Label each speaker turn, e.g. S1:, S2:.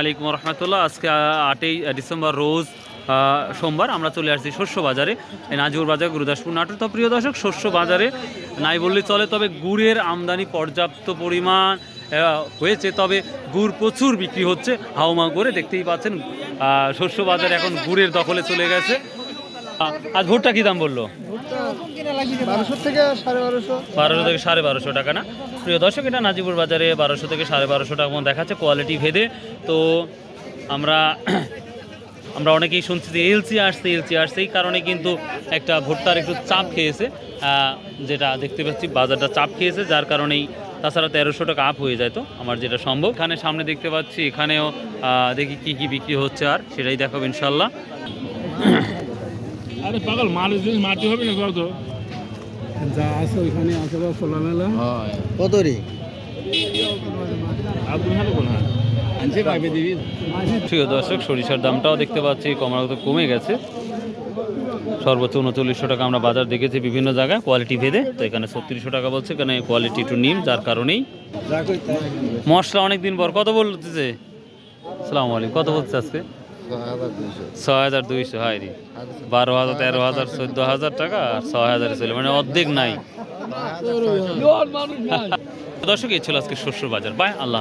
S1: আলাইকুম রহমতুল্লাহ। আজকে আটই ডিসেম্বর রোজ সোমবার আমরা চলে আসছি শস্য বাজারে। এই নাজিউর বাজার, গুরুদাসপুর নাটোর। তো প্রিয় দর্শক, শস্য বাজারে নাই বললে চলে, তবে গুড়ের আমদানি পর্যাপ্ত পরিমাণ হয়েছে। তবে গুড় প্রচুর বিক্রি হচ্ছে। হাওমা করে দেখতেই পাচ্ছেন শস্য বাজার এখন গুড়ের দখলে চলে গেছে। আজ ভুট্টা কী দাম বলল?
S2: বারোশো থেকে সাড়ে বারোশো।
S1: টাকা না? প্রিয় দর্শক এটা নাজিপুর বাজারে বারোশো থেকে সাড়ে বারোশো টাকা মতো দেখাচ্ছে কোয়ালিটি ভেদে। তো আমরা আমরা অনেকেই শুনছি যে এলসি আসছে এলসি আসছে এই কারণে কিন্তু একটা ভুট্টার একটু চাপ খেয়েছে। যেটা দেখতে পাচ্ছি বাজারটা চাপ খেয়েছে যার কারণেই তাছাড়া তেরোশো টাকা আপ হয়ে যায় তো আমার যেটা সম্ভব। এখানে সামনে দেখতে পাচ্ছি এখানেও দেখি কি কি বিক্রি হচ্ছে আর সেটাই দেখাবো ইনশাল্লাহ
S3: আরে পাগল মানুষ জিনিস মাটি হবে না কত যা আছে ওইখানে আছে বা খোলামেলা
S2: কত রে
S1: প্রিয় দর্শক সরিষার দামটাও দেখতে পাচ্ছি ক্রমাগত কমে গেছে। সর্বোচ্চ উনচল্লিশশো টাকা আমরা বাজার দেখেছি বিভিন্ন জায়গায় কোয়ালিটি ভেদে। তো এখানে ছত্রিশশো টাকা বলছে এখানে কোয়ালিটি একটু নিম যার কারণেই। মশলা অনেক দিন পর কত বলতেছে? সালাম আলাইকুম কত বলছে আজকে? ছয় হাজার দুইশো, হয় রে বারো হাজার, তেরো হাজার, চোদ্দ হাজার টাকা আর ছয় হাজার ছিল মানে অর্ধেক নাই। দর্শক, এই ছিল আজকে শস্য বাজার বাই, আল্লাহ